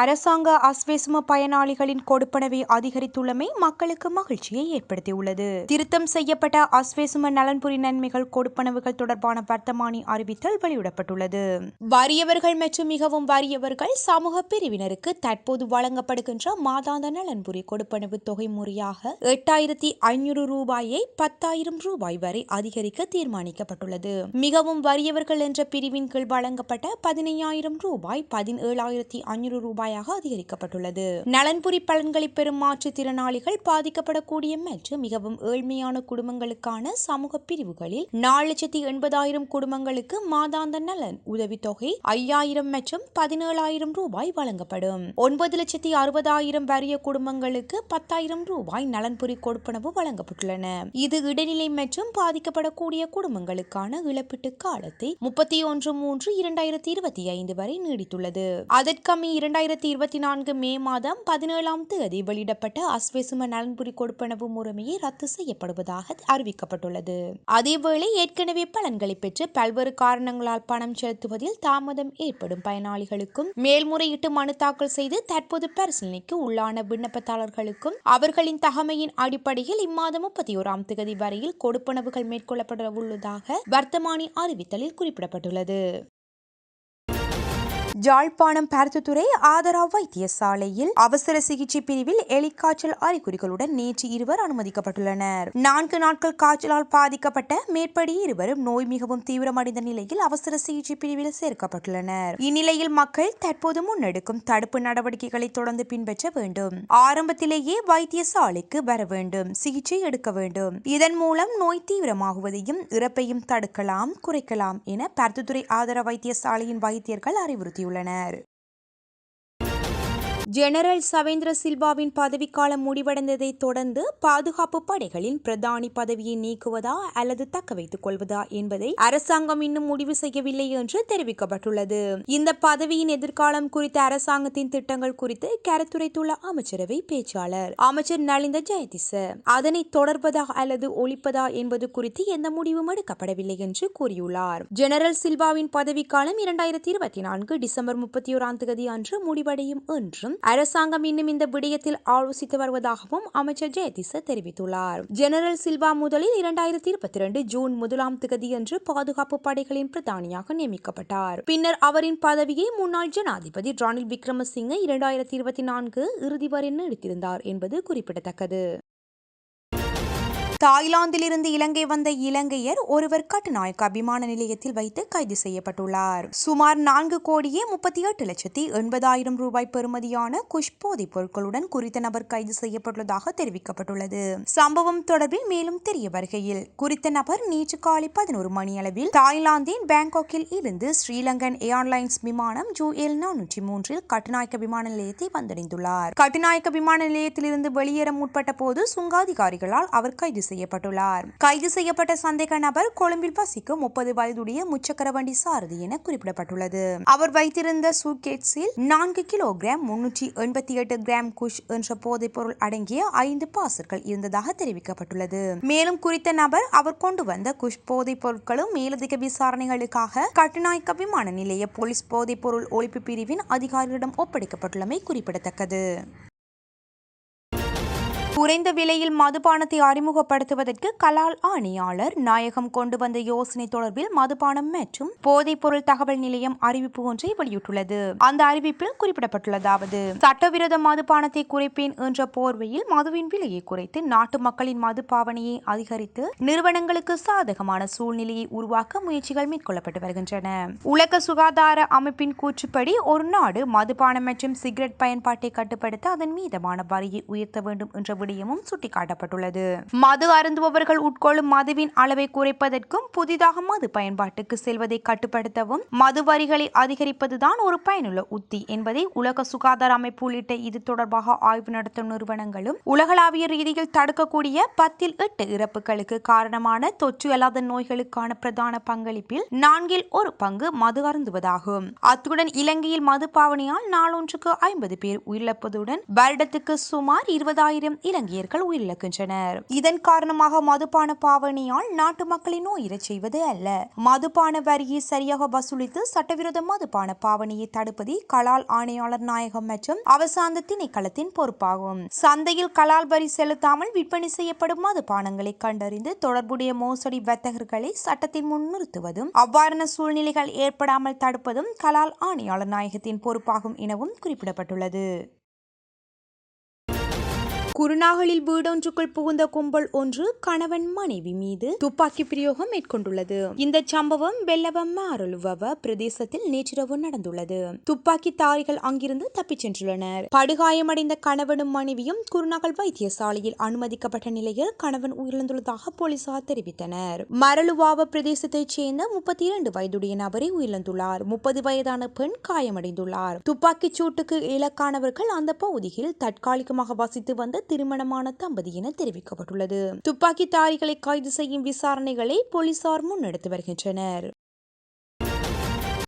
அரசாங்க அஸ்வேசும பயனாளிகளின் கொடுப்பனவை அதிகரித்துள்ளமை மக்களுக்கு மகிழ்ச்சியை ஏற்படுத்தியுள்ளது. திருத்தம் செய்யப்பட்ட அஸ்வேசும நலன்புரி நன்மைகள் கொடுப்பனவுகள் தொடர்பான வர்த்தமானி அறிவித்தல் வெளியிடப்பட்டுள்ளது. வறியவர்கள் மற்றும் மிகவும் வறியவர்கள் சமூக பிரிவினருக்கு தற்போது வழங்கப்படுகின்ற மாதாந்த நலன்புரி கொடுப்பனவு தொகை முறையாக எட்டாயிரத்தி ஐநூறு ரூபாயை பத்தாயிரம் ரூபாய் வரை அதிகரிக்க தீர்மானிக்கப்பட்டுள்ளது. மிகவும் வறியவர்கள் என்ற பிரிவின் கீழ் வழங்கப்பட்ட பதினையாயிரம் ரூபாய் பதினேழாயிரத்தி ஐநூறு ரூபாய் ரூபாயாக அதிகரிக்கப்பட்டுள்ளது. நலன்புரி பலன்களை பெறும் மாற்றுத்திறனாளிகள் பாதிக்கப்படக்கூடிய மற்றும் மிகவும் ஏழ்மையான குடும்பங்களுக்கான சமூக பிரிவுகளில் நாலு லட்சத்தி எண்பதாயிரம் குடும்பங்களுக்கு மாதாந்த நலன் உதவித்தொகை ஐயாயிரம் மற்றும் பதினேழாயிரம் ரூபாய் வழங்கப்படும். ஒன்பது லட்சத்தி அறுபதாயிரம் வறிய குடும்பங்களுக்கு பத்தாயிரம் ரூபாய் நலன்புரி கொடுப்பனவு வழங்கப்பட்டுள்ளன. இது இடைநிலை மற்றும் பாதிக்கப்படக்கூடிய குடும்பங்களுக்கான இழப்பீட்டு காலத்தை முப்பத்தி ஒன்று மூன்று இரண்டாயிரத்தி இருபத்தி ஐந்து வரை நீடித்துள்ளது. அதற்கமி இரண்டாயிரத்தி இருபத்தி நான்கு மே மாதம் பதினேழாம் தேதி வெளியிடப்பட்ட அஸ்வேசும நலன்புரி கொடுப்பனவு முறைமையை ரத்து செய்யப்படுவதாக அறிவிக்கப்பட்டுள்ளது. அதேவேளை ஏற்கனவே பலன்களை பெற்று பல்வேறு காரணங்களால் பணம் செலுத்துவதில் தாமதம் ஏற்படும் பயனாளிகளுக்கும் மேல்முறையீட்டு மனு தாக்கல் செய்து தற்போது பரிசீலனைக்கு உள்ளான விண்ணப்பதாரர்களுக்கும் அவர்களின் தகமையின் அடிப்படையில் இம்மாதம் முப்பத்தி ஓராம் தேதி வரையில் கொடுப்பனவுகள் மேற்கொள்ளப்பட உள்ளதாக வர்த்தமானி அறிவித்தலில் குறிப்பிடப்பட்டுள்ளது. ஜாழ்ப்பாணம் பருத்துத்துறை ஆதரா வைத்தியசாலையில் அவசர சிகிச்சை பிரிவில் எலிக்காய்ச்சல் அறிகுறிகளுடன் நேற்று இருவர் அனுமதிக்கப்பட்டுள்ளனர். நான்கு நாட்கள் காய்ச்சலால் பாதிக்கப்பட்ட மேற்படி இருவரும் நோய் மிகவும் தீவிரமடைந்த நிலையில் அவசர சிகிச்சை பிரிவில் சேர்க்கப்பட்டுள்ளனர். இந்நிலையில் மக்கள் தற்போது முன்னெடுக்கும் தடுப்பு நடவடிக்கைகளை தொடர்ந்து பின்பற்ற வேண்டும். ஆரம்பத்திலேயே வைத்தியசாலைக்கு வர வேண்டும் சிகிச்சை எடுக்க வேண்டும். இதன் மூலம் நோய் தீவிரமாகுவதையும் இறப்பையும் தடுக்கலாம் குறைக்கலாம் என பருத்துத்துறை ஆதர வைத்தியசாலையின் வைத்தியர்கள் அறிவுறுத்தியுள்ளனர். உள்ளனர். ஜெனரல் சவேந்திர சில்வாவின் பதவிக்காலம் முடிவடைந்ததை தொடர்ந்து பாதுகாப்பு படைகளின் பிரதானி பதவியை நீக்குவதா அல்லது தக்க வைத்துக் கொள்வதா என்பதை அரசாங்கம் இன்னும் முடிவு செய்யவில்லை என்று தெரிவிக்கப்பட்டுள்ளது. இந்த பதவியின் எதிர்காலம் குறித்த அரசாங்கத்தின் திட்டங்கள் குறித்து கருத்துரைத்துள்ள அமைச்சரவை பேச்சாளர் அமைச்சர் நலிந்த ஜெயதிச. அதனை தொடர்பதா அல்லது ஒழிப்பதா என்பது குறித்து எந்த முடிவும் எடுக்கப்படவில்லை என்று கூறியுள்ளார். ஜெனரல் சில்வாவின் பதவிக்காலம் இரண்டாயிரத்தி இருபத்தி நான்கு டிசம்பர் முப்பத்தி ஓராம் தேதி அன்று முடிவடையும் என்றும் அரசாங்கம் இன்னும் இந்த விடயத்தில் ஆலோசித்து வருவதாகவும் அமைச்சர் ஜெயதிச தெரிவித்துள்ளார். ஜெனரல் சில்வா முதலில் இரண்டாயிரத்தி இருபத்தி இரண்டு ஜூன் முதலாம் தேதியன்று பாதுகாப்பு படைகளின் பிரதானியாக நியமிக்கப்பட்டார். பின்னர் அவரின் பதவியை முன்னாள் ஜனாதிபதி ரணில் விக்ரமசிங்கை இரண்டாயிரத்தி இருபத்தி நான்கு இறுதி வரை நீடித்திருந்தார் என்பது குறிப்பிடத்தக்கது. தாய்லாந்திலிருந்து இலங்கை வந்த இலங்கையர் ஒருவர் கட்டுநாயக்க விமான நிலையத்தில் வைத்து கைது செய்யப்பட்டுள்ளார். சுமார் நான்கு கோடியே முப்பத்தி எட்டு லட்சத்தி எண்பதாயிரம் ரூபாய் பெறுமதியான குஷ் போதைப் பொருட்களுடன் குறித்த நபர் கைது செய்யப்பட்டுள்ளதாக தெரிவிக்கப்பட்டுள்ளது. சம்பவம் தொடர்பில் மேலும் தெரிய வருகையில் குறித்த நபர் நேற்று காலை பதினோரு மணியளவில் தாய்லாந்தின் பேங்காக்கில் இருந்து ஸ்ரீலங்கன் ஏர்லைன்ஸ் விமானம் ஜூ எல் நானூற்றி மூன்றில் கட்டுநாயக்க விமான நிலையத்தை வந்தடைந்துள்ளார். கட்டுநாயக்க விமான நிலையத்திலிருந்து வெளியேற முற்பட்ட போது சுங்காதிகாரிகளால் அவர் கைது செய்யப்பட்டுள்ளார். கைது செய்யப்பட்ட சந்தேக நபர் கொழும்பில் வசிக்கும் முப்பது வயதுடைய முச்சக்கர வண்டி சாரதி என குறிப்பிடப்பட்டுள்ளது. அவர் வைத்திருந்த சூட்கேட்ஸில் நான்கு கிலோகிராம் முன்னூற்றி எண்பத்தி எட்டு கிராம் குஷ் என்ற போதைப் பொருள் அடங்கிய ஐந்து பாசர்கள் இருந்ததாக தெரிவிக்கப்பட்டுள்ளது. மேலும் குறித்த நபர் அவர் கொண்டு வந்த குஷ் போதைப் பொருட்களும் மேலதிக விசாரணைகளுக்காக கட்டுநாயக்க விமான நிலைய போலீஸ் போதைப் பொருள் ஒழிப்பு பிரிவின் அதிகாரிகளிடம் ஒப்படைக்கப்பட்டுள்ளமை குறிப்பிடத்தக்கது. குறைந்த விலையில் மதுபானத்தை அறிமுகப்படுத்துவதற்கு கலால் ஆணையாளர் நாயகம் கொண்டு வந்த யோசனை தொடர்பில் மதுபானம் மற்றும் போதைப்பொருள் தகவல் நிலையம் அறிவிப்பு ஒன்றை வெளியிட்டுள்ளது. அந்த அறிவிப்பில் குறிப்பிடப்பட்டுள்ளதாவது சட்டவிரோத மதுபானத்தை குறைப்பேன் என்ற போர்வையில் மதுவின் விலையை குறைத்து நாட்டு மக்களின் மது பாவனையை அதிகரித்து நிறுவனங்களுக்கு சாதகமான சூழ்நிலையை உருவாக்க முயற்சிகள் மேற்கொள்ளப்பட்டு வருகின்றன. உலக சுகாதார அமைப்பின் கூற்றுப்படி ஒரு நாடு மதுபானம் மற்றும் சிகரெட் பயன்பாட்டை கட்டுப்படுத்த அதன் மீதமான வரியை உயர்த்த வேண்டும் என்ற விடயமும் சுட்டிக்காட்டப்பட்டுள்ளது. மது அருந்துபவர்கள் உட்கொள்ளும் மதுவின் அளவை குறைப்பதற்கும் புதிதாக மது பயன்பாட்டுக்கு செல்வதை கட்டுப்படுத்தவும் மது வரிகளை அதிகரிப்பதுதான் ஒரு பயனுள்ள உத்தி என்பதை உலக சுகாதார அமைப்பு உள்ளிட்ட இது தொடர்பாக ஆய்வு நடத்தும் நிறுவனங்களும் உலகளாவிய ரீதியில் தடுக்கக்கூடிய பத்தில் எட்டு இறப்புகளுக்கு காரணமான தொற்று அல்லாத நோய்களுக்கான பிரதான பங்களிப்பில் நான்கில் ஒரு பங்கு மது அருந்துவதாகும். அத்துடன் இலங்கையில் மது பாவனையால் நாளொன்றுக்கு ஐம்பது பேர் உயிரிழப்பதுடன் வருடத்துக்கு சுமார் இருபதாயிரம் இலங்கையர்கள் உயிரிழக்கின்றனர். இதன் காரணமாக மதுபான பாவனையால் நாட்டு மக்களை நோயிறச் செய்வது அல்ல. மதுபான வரியை சரியாக வசூலித்து சட்டவிரோத மதுபான பாவனையை தடுப்பதே கலால் ஆணையாளர் நாயகம் மற்றும் அவசாந்த திணைக்களத்தின் பொறுப்பாகும். சந்தையில் கலால் வரி செலுத்தாமல் விற்பனை செய்யப்படும் மதுபானங்களை கண்டறிந்து தொடர்புடைய மோசடி வர்த்தகர்களை சட்டத்தின் முன் நிறுத்துவதும் அவ்வாறான சூழ்நிலைகள் ஏற்படாமல் தடுப்பதும் கலால் ஆணையாளர் நாயகத்தின் பொறுப்பாகும் எனவும் குறிப்பிடப்பட்டுள்ளது. குருநாகலில் வீடொன்றுக்குள் புகுந்த கும்பல் ஒன்று கணவன் மனைவி மீது துப்பாக்கி பிரயோகம் மேற்கொண்டுள்ளது. இந்த சம்பவம் வெள்ளவம் மாரலுவவ பிரதேசத்தில் நேற்றிரவு நடந்துள்ளது. துப்பாக்கி தாரிகள் அங்கிருந்து தப்பிச் சென்றுள்ளனர். படுகாயமடைந்த கணவனும் மனைவியும் குருநாகல் வைத்தியசாலையில் அனுமதிக்கப்பட்ட நிலையில் கணவன் உயிரிழந்துள்ளதாக போலீசார் தெரிவித்தனர். மரலுவாவ பிரதேசத்தைச் சேர்ந்த முப்பத்தி இரண்டு வயதுடைய நபரை உயிரிழந்துள்ளார். முப்பது வயதான பெண் காயமடைந்துள்ளார். துப்பாக்கிச் சூட்டுக்கு இலக்கானவர்கள் அந்த பகுதியில் தற்காலிகமாக வசித்து வந்த திருமணமான தம்பதி என தெரிவிக்கப்பட்டுள்ளது. துப்பாக்கிதாரிகளை கைது செய்யும் விசாரணைகளை போலீசார் முன்னெடுத்து வருகின்றனர்.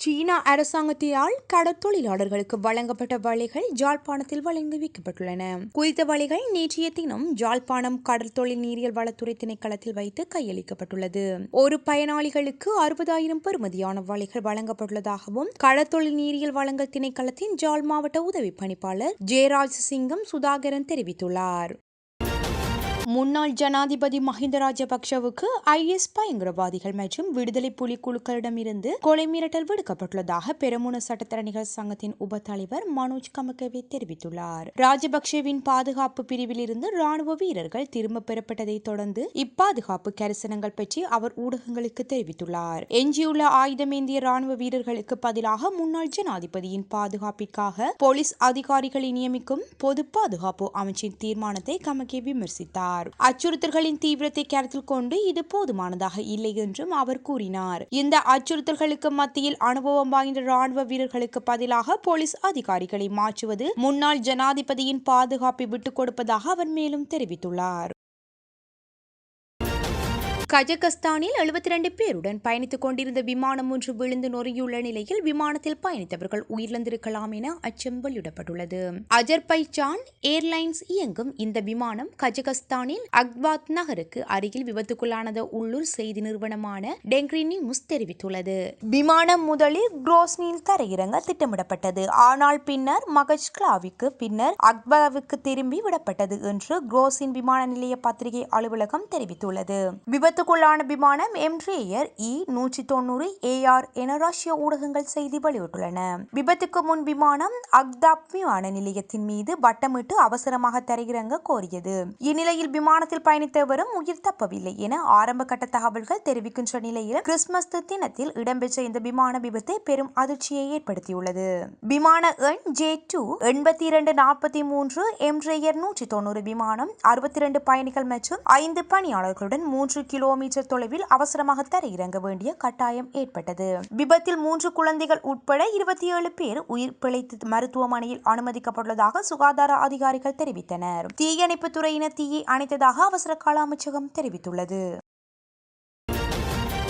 சீனா அரசாங்கத்தினால் கடற்தொழிலாளர்களுக்கு வழங்கப்பட்ட வலைகள் ஜாழ்ப்பாணத்தில் வழங்கி வைக்கப்பட்டுள்ளன. குறித்த வலைகள் நேற்றைய தினம் ஜாழ்ப்பாணம் கடற்தொழில் நீரியல் வளத்துறை திணைக்களத்தில் வைத்து கையளிக்கப்பட்டுள்ளது. ஒரு பயனாளிகளுக்கு அறுபதாயிரம் பெறுமதியான வலைகள் வழங்கப்பட்டுள்ளதாகவும் கடற்தொழில் நீரியல் வழங்கல் திணைக்களத்தின் ஜாழ் மாவட்ட உதவி பணிப்பாளர் ஜெயராஜ் சிங்கம் சுதாகரன் தெரிவித்துள்ளார். முன்னாள் ஜனாதிபதி மஹிந்த ராஜபக்ஷவுக்கு ஐஎஸ் பயங்கரவாதிகள் மற்றும் விடுதலை புலி குழுக்களிடமிருந்து கொலை மிரட்டல் விடுக்கப்பட்டுள்ளதாக பெரமுன சட்டத்தரணிகள் சங்கத்தின் உப தலைவர் மனோஜ் கமகவே தெரிவித்துள்ளார். ராஜபக்ஷவின் பாதுகாப்பு பிரிவில் இருந்து ராணுவ வீரர்கள் திரும்ப பெறப்பட்டதை தொடர்ந்து இப்பாதுகாப்பு கரிசனங்கள் பற்றி அவர் ஊடகங்களுக்கு தெரிவித்துள்ளார். எஞ்சியுள்ள ஆயுதமேந்திய ராணுவ வீரர்களுக்கு பதிலாக முன்னாள் ஜனாதிபதியின் பாதுகாப்பிற்காக போலீஸ் அதிகாரிகளை நியமிக்கும் பொது பாதுகாப்பு அமைச்சின் தீர்மானத்தை கமகே விமர்சித்தார். கூறினார். அச்சுறுத்தல்களின் தீவிரத்தை கருத்தில் கொண்டு இது போதுமானதாக இல்லை என்றும் அவர் கூறினார். இந்த அச்சுறுத்தல்களுக்கு மத்தியில் அனுபவம் வாய்ந்த ராணுவ வீரர்களுக்கு பதிலாக போலீஸ் அதிகாரிகளை மாற்றுவது முன்னாள் ஜனாதிபதியின் பாதுகாப்பை விட்டுக் கொடுப்பதாக அவர் மேலும் தெரிவித்துள்ளார். கஜகஸ்தானில் எழுபத்தி ரெண்டு பேருடன் பயணித்துக் கொண்டிருந்த விமானம் ஒன்று விழுந்து நொறுங்கியுள்ள நிலையில் விமானத்தில் பயணித்தவர்கள் உயிரிழந்திருக்கலாம் என அச்சம் வெளியிடப்பட்டுள்ளது. அஜர்பைஜான் ஏர்லைன்ஸ் இயங்கும் இந்த விமானம் கஜகஸ்தானில் அக்பாத் நகருக்கு அருகில் விபத்துக்குள்ளானது உள்ளூர் செய்தி நிறுவனமான டெங்க்ரி நியூஸ் தெரிவித்துள்ளது. விமானம் முதலில் குரோஸ்னில் தரையிறங்க திட்டமிடப்பட்டது. ஆனால் பின்னர் மகஜ்கிளாவிற்கு பின்னர் அக்பாவுக்கு திரும்பி விடப்பட்டது என்று குரோஸின் விமான நிலைய பத்திரிகை அலுவலகம் தெரிவித்துள்ளது. விபத்து விபத்துக்குள்ளான விமானம் எம்ட்ரேயர் இ நூற்றி தொண்ணூறு ஏஆர் என ரஷ்ய ஊடகங்கள் செய்தி வெளியிட்டுள்ளன. விபத்துக்கு முன் விமானம் அக்தாப் விமான நிலையத்தின் மீது வட்டமிட்டு அவசரமாக தரையிறங்க கோரியது. இந்நிலையில் விமானத்தில் பயணித்தவரும் உயிர் தப்பவில்லை என ஆரம்ப கட்ட தகவல்கள் தெரிவிக்கின்ற நிலையில் கிறிஸ்துமஸ் தினத்தில் இடம்பெற்ற இந்த விமான விபத்து பெரும் அதிர்ச்சியை ஏற்படுத்தியுள்ளது. விமான எண் ஜே டூ எண்பத்தி இரண்டு நாற்பத்தி மூன்று எம்ட்ரேயர் நூற்றி தொண்ணூறு விமானம் அறுபத்தி இரண்டு பயணிகள் மற்றும் ஐந்து பணியாளர்களுடன் மூன்று கிலோ கிலோமீட்டர் தொலைவில் அவசரமாக தரையிறங்க வேண்டிய கட்டாயம் ஏற்பட்டது. விபத்தில் மூன்று குழந்தைகள் உட்பட இருபத்தி ஏழு பேர் உயிர் பிழைத்து மருத்துவமனையில் அனுமதிக்கப்பட்டுள்ளதாக சுகாதார அதிகாரிகள் தெரிவித்தனர். தீயணைப்பு துறையினர் தீயை அணைத்ததாக அவசர கால அமைச்சகம் தெரிவித்துள்ளது.